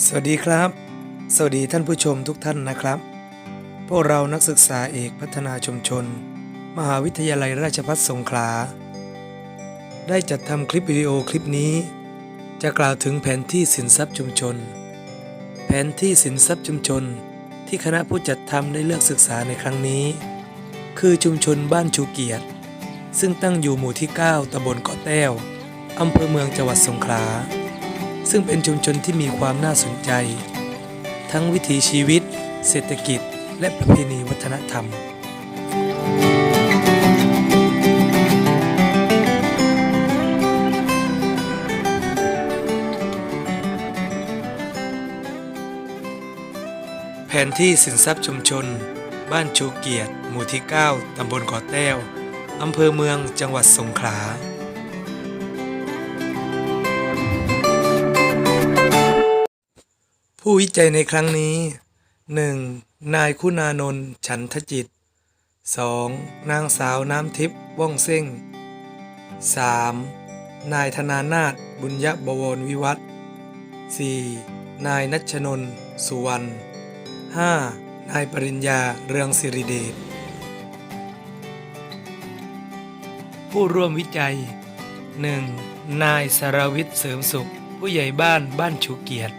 สวัสดีครับ สวัสดีท่านผู้ชมทุกท่านนะครับ พวกเรานักศึกษาเอกพัฒนาชุมชน มหาวิทยาลัยราชภัฏสงขลา ได้จัดทำคลิปวิดีโอคลิปนี้ จะกล่าวถึงแผนที่สินทรัพย์ชุมชน แผนที่สินทรัพย์ชุมชน ที่คณะผู้จัดทำได้เลือกศึกษาในครั้งนี้ คือชุมชนบ้านชูเกียรติ ซึ่งตั้งอยู่หมู่ที่ 9ตำบลเกาะแต้วอำเภอเมืองจังหวัดสงขลา ซึ่งเป็นชุมชนที่มีความน่าสนใจ ทั้งวิถีชีวิต เศรษฐกิจ และประเพณีวัฒนธรรม แผนที่สินทรัพย์ชุมชน บ้านชูเกียรติ หมู่ที่ 9 ตำบลกาะแต้ว อำเภอเมืองจังหวัดสงขลา ผู้วิจัยในครั้งนี้ 1. นายคุณานนท์ฉันทจิต 2. นางสาวน้ำทิพย์ว่องเส้ง 3. นายธนานาถบุญยบวรวิวัฒน์ 4. นายนัชนนท์สุวรรณ 5. นายปริญญาเรืองสิริเดช ผู้ร่วมวิจัย 1. นายสรวิทย์เสริมสุข ผู้ใหญ่บ้านบ้านชูเกียรติ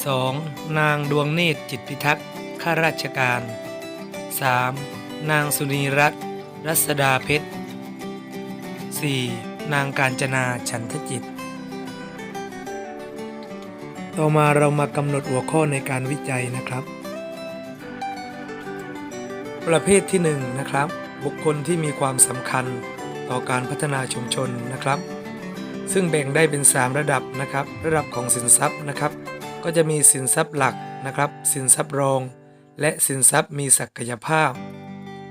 2. นางดวงเนตรจิตพิทักษ์ข้าราชการ 3. นางสุนีรัตน์รัศดาเพชร 4. นางการจนาฉันทจิต ต่อมาเรามากำหนดหัวข้อในการวิจัยนะครับ ประเภทที่1นงนะครับ บุคคลที่มีความสำคัญต่อการพัฒนาชุมชนนะครับ ซึ่งแบ่งได้เป็น 3 ระดับนะครับ ระดับของสินทรัพย์นะครับ ก็จะมีสินทรัพย์หลักนะครับ สินทรัพย์รอง และสินทรัพย์มีศักยภาพ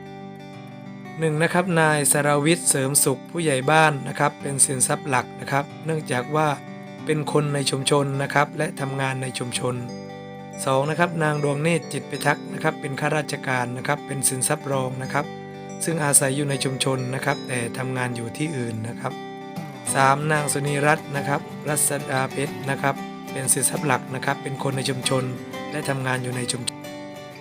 1. นะครับนายสรวิทย์เสริมสุขผู้ใหญ่บ้านนะครับ เป็นสินทรัพย์หลักนะครับ เนื่องจากว่าเป็นคนในชุมชนนะครับ และทำงานในชุมชน 2. นะครับนางดวงเนตรจิตพิทักษ์นะครับ เป็นข้าราชการนะครับ เป็นสินทรัพย์รองนะครับ ซึ่งอาศัยอยู่ในชุมชนนะครับ แต่ทำงานอยู่ที่อื่นนะครับ 3. นางสุนีรัตน์นะครับ รัศดาเพชรนะครับ เป็นสินทรัพย์หลักนะครับ เป็นคนในชุมชนและทำงานอยู่ในชุมชน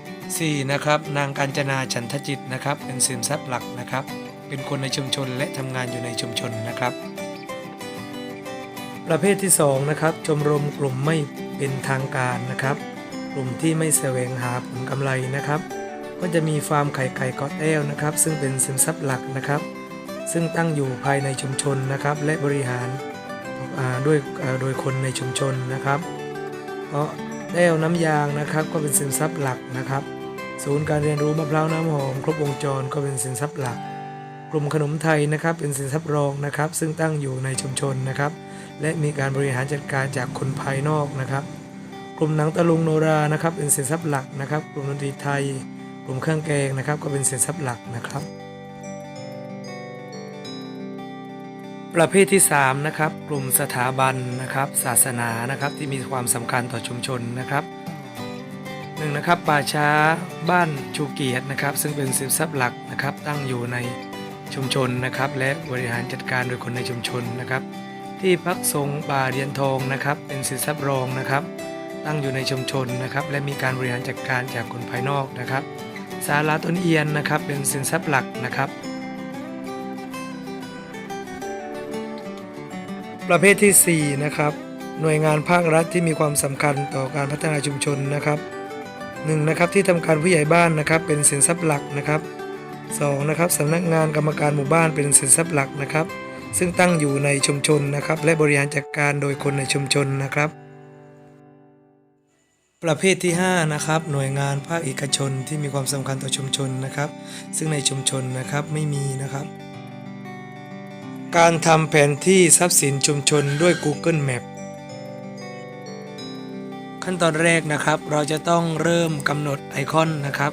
4. นะครับนางการจนาฉันทจิตนะครับ เป็นสินทรัพย์หลักนะครับ เป็นคนในชุมชนและทำงานอยู่ในชุมชนนะครับ ประเภทที่2นะครับชมรมกลุ่มไม่เป็นทางการนะครับ กลุ่มที่ไม่แสวงหาผลกำไรนะครับ ก็จะมีฟาร์มไข่ไก่กาะแต้วนะครับ ซึ่งเป็นสินทรัพย์หลักนะครับ ซึ่งตั้งอยู่ภายในชุมชนนะครับและบริหาร ด้วยโดยคนในชุมชนนะครับ เพราะแต้วน้ำยางนะครับก็เป็นสินทรัพย์หลักนะครับ ศูนย์การเรียนรู้มะพร้าวน้ำหอมครบวงจรก็เป็นสินทรัพย์หลัก กลุ่มขนมไทยนะครับเป็นสินทรัพย์รองนะครับ ซึ่งตั้งอยู่ในชุมชนนะครับ และมีการบริหารจัดการจากคนภายนอกนะครับ กลุ่มหนังตะลุงโนรานะครับเป็นสินทรัพย์หลักนะครับ กลุ่มดนตรีไทย กลุ่มเครื่องแกงนะครับ ก็เป็นสินทรัพย์หลักนะครับ ประเภทที่3นะครับกลุ่มสถาบันนะครับ ศาสนานะครับที่มีความสำคัญต่อชุมชนนะครับหนึ่งนะครับป่าช้าบ้านชูเกียรตินะครับ ซึ่งเป็นสินทรัพย์หลักนะครับ ตั้งอยู่ในชุมชนนะครับ และบริหารจัดการโดยคนในชุมชนนะครับ ที่พักสงฆ์ป่าเรียนทองนะครับ เป็นสินทรัพย์รองนะครับ ตั้งอยู่ในชุมชนนะครับ และมีการบริหารจัดการจากคนภายนอกนะครับศาลาต้นเอียนนะครับ เป็นสินทรัพย์หลักนะครับ ประเภทที่ 4 นะครับ หน่วยงานภาครัฐที่มีความสำคัญต่อการพัฒนาชุมชนนะครับหนึ่งนะครับที่ทำการผู้ใหญ่บ้านนะครับ เป็นสินทรัพย์หลักนะครับสองนะครับสำนักงานกรรมการหมู่บ้านเป็นสินทรัพย์หลักนะครับ ซึ่งตั้งอยู่ในชุมชนนะครับ และบริหารจัดการโดยคนในชุมชนนะครับ ประเภทที่5นะครับหน่วยงานภาคเอกชนที่มีความสำคัญต่อชุมชนนะครับ ซึ่งในชุมชนนะครับไม่มีนะครับ การทำแผนที่ทรัพย์สินชุมชนด้วย Google Map ขั้นตอนแรกนะครับ เราจะต้องเริ่มกำหนดไอคอนนะครับ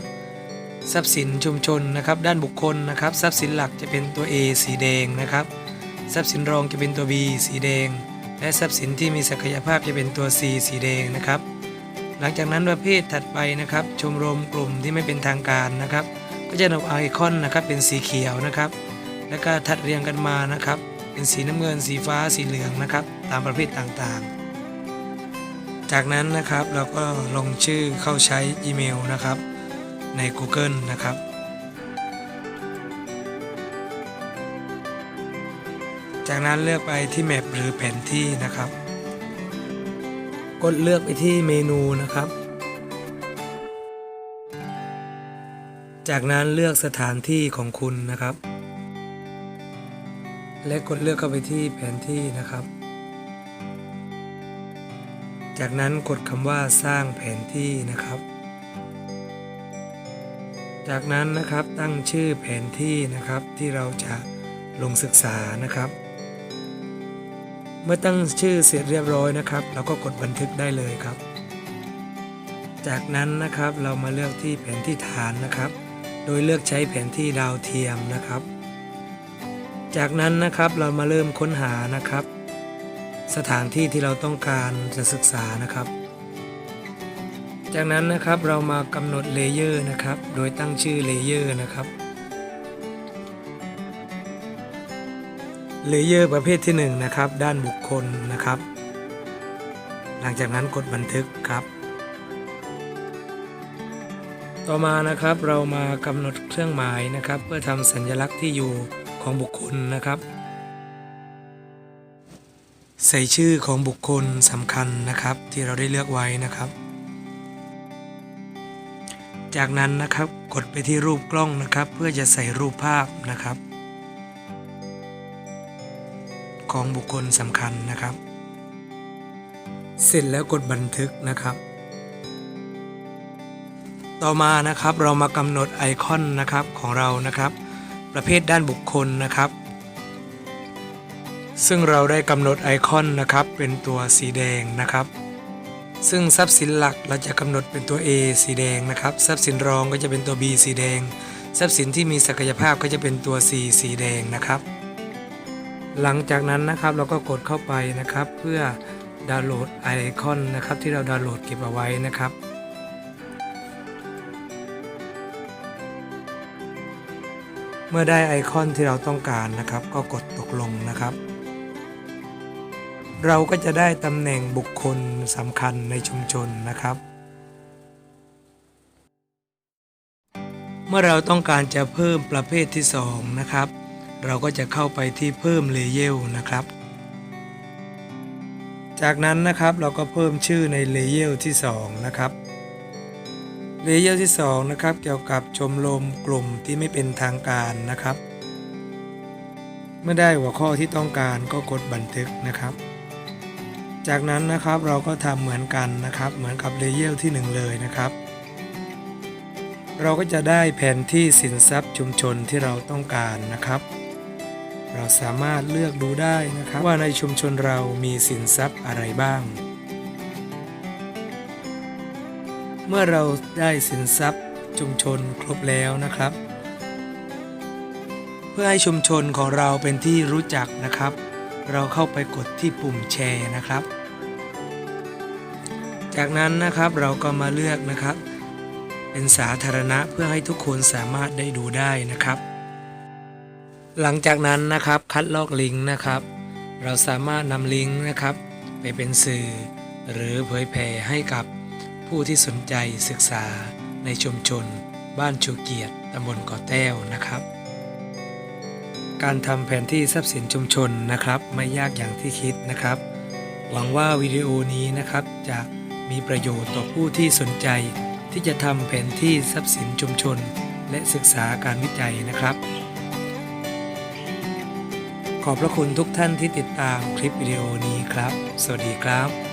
ทรัพย์สินชุมชนนะครับ ด้านบุคคลนะครับ ทรัพย์สินหลักจะเป็นตัว A สีแดงนะครับ ทรัพย์สินรองจะเป็นตัว B สีแดง และทรัพย์สินที่มีศักยภาพจะเป็นตัว C สีแดงนะครับ หลังจากนั้นประเภทถัดไปนะครับ ชมรมกลุ่มที่ไม่เป็นทางการนะครับ ก็จะนำไอคอนนะครับเป็นสีเขียวนะครับ แล้วก็ถัดเรียงกันมานะครับ เป็นสีน้ำเงินสีฟ้าสีเหลืองนะครับ ตามประเภทต่างๆ จากนั้นนะครับเราก็ลงชื่อเข้าใช้อีเมลนะครับใน Google นะครับ จากนั้นเลือกไปที่แมปหรือแผนที่นะครับ กดเลือกไปที่เมนูนะครับ จากนั้นเลือกสถานที่ของคุณนะครับ และกดเลือกเข้าไปที่แผนที่นะครับ จากนั้นกดคำว่าสร้างแผนที่นะครับ จากนั้นนะครับตั้งชื่อแผนที่นะครับที่เราจะลงศึกษานะครับ เมื่อตั้งชื่อเสร็จเรียบร้อยนะครับ เราก็กดบันทึกได้เลยครับ จากนั้นนะครับเรามาเลือกที่แผนที่ฐานนะครับ โดยเลือกใช้แผนที่ดาวเทียมนะครับ จากนั้นนะครับเรามาเริ่มค้นหานะครับ สถานที่ที่เราต้องการจะศึกษานะครับ จากนั้นนะครับเรามากำหนดเลเยอร์นะครับ โดยตั้งชื่อเลเยอร์นะครับเลเยอร์ประเภทที่1นงนะครับด้านบุคคลนะครับ หลังจากนั้นกดบันทึกครับ ต่อมานะครับเรามากำหนดเครื่องหมายนะครับ เพื่อทำสัญลักษณ์ที่อยู่ ของบุคคลนะครับ ใส่ชื่อของบุคคลสำคัญนะครับที่เราได้เลือกไว้นะครับ จากนั้นนะครับกดไปที่รูปกล้องนะครับ เพื่อจะใส่รูปภาพนะครับ ของบุคคลสำคัญนะครับ เสร็จแล้วกดบันทึกนะครับต่อมานะครับเรามากำหนดไอคอนนะครับของเรานะครับ ประเภทด้านบุคคลนะครับ ซึ่งเราได้กำหนดไอคอนนะครับ เป็นตัวสีแดงนะครับ ซึ่งทรัพย์สินหลักเราจะกำหนดเป็นตัว A สีแดงนะครับ ทรัพย์สินรองก็จะเป็นตัว B สีแดง ทรัพย์สินที่มีศักยภาพก็จะเป็นตัว C สีแดงนะครับ หลังจากนั้นนะครับเราก็กดเข้าไปนะครับ เพื่อดาวน์โหลดไอคอนนะครับ ที่เราดาวน์โหลดเก็บเอาไว้นะครับ เมื่อได้ไอคอนที่เราต้องการนะครับ ก็กดตกลงนะครับ เราก็จะได้ตำแหน่งบุคคลสำคัญในชุมชนนะครับ เมื่อเราต้องการจะเพิ่มประเภทที่ 2 นะครับ เราก็จะเข้าไปที่เพิ่มเลเยลนะครับ จากนั้นนะครับเราก็เพิ่มชื่อในเลเยลที่ 2 นะครับ เลเยอร์ที่2นะครับเกี่ยวกับชมรมกลุ่มที่ไม่เป็นทางการนะครับ เมื่อได้หัวข้อที่ต้องการก็กดบันทึกนะครับ จากนั้นนะครับเราก็ทำเหมือนกันนะครับ เหมือนกับเลเยอร์ที่ 1 เลยนะครับ เราก็จะได้แผนที่สินทรัพย์ชุมชนที่เราต้องการนะครับ เราสามารถเลือกดูได้นะครับว่าในชุมชนเรามีสินทรัพย์อะไรบ้าง เมื่อเราได้สินทรัพย์ชุมชนครบแล้วนะครับ เพื่อให้ชุมชนของเราเป็นที่รู้จักนะครับ เราเข้าไปกดที่ปุ่มแชร์นะครับ จากนั้นนะครับเราก็มาเลือกนะครับ เป็นสาธารณะเพื่อให้ทุกคนสามารถได้ดูได้นะครับ หลังจากนั้นนะครับคัดลอกลิงก์นะครับ เราสามารถนำลิงก์นะครับ ไปเป็นสื่อ หรือเผยแผ่ให้กับ ผู้ที่สนใจศึกษาในชุมชน บ้านชูเกียรติตำบลกาะแต้วนะครับ การทำแผนที่ทรัพย์สินชุมชนนะครับ ไม่ยากอย่างที่คิดนะครับ หวังว่าวิดีโอนี้นะครับจะมีประโยชน์ต่อผู้ที่สนใจ ที่จะทำแผนที่ทรัพย์สินชุมชน และศึกษาการวิจัยนะครับ ขอบพระคุณทุกท่านที่ติดตามคลิปวิดีโอนี้ครับ สวัสดีครับ